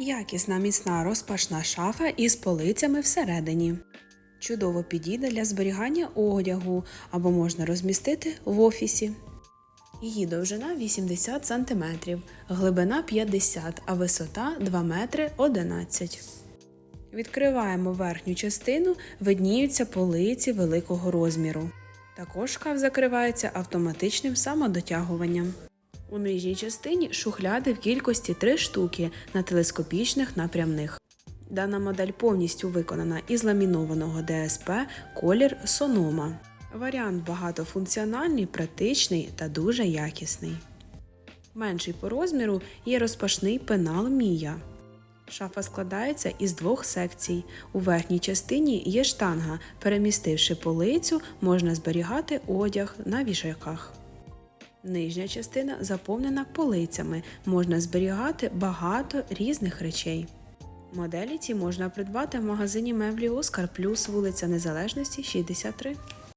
Якісна міцна розпашна шафа із полицями всередині. Чудово підійде для зберігання одягу або можна розмістити в офісі. Її довжина 80 см, глибина 50, а висота 2 метри 11. Відкриваємо верхню частину, видніються полиці великого розміру. Також шкаф закривається автоматичним самодотягуванням. У нижній частині шухляди в кількості 3 штуки на телескопічних напрямних. Дана модель повністю виконана із ламінованого ДСП колір Сонома. Варіант багатофункціональний, практичний та дуже якісний. Менший по розміру є розпашний пенал Мія. Шафа складається із двох секцій. У верхній частині є штанга. Перемістивши полицю, можна зберігати одяг на вішаках. Нижня частина заповнена полицями, можна зберігати багато різних речей. Моделі ці можна придбати в магазині меблі Оскар Плюс, вулиця Незалежності 63.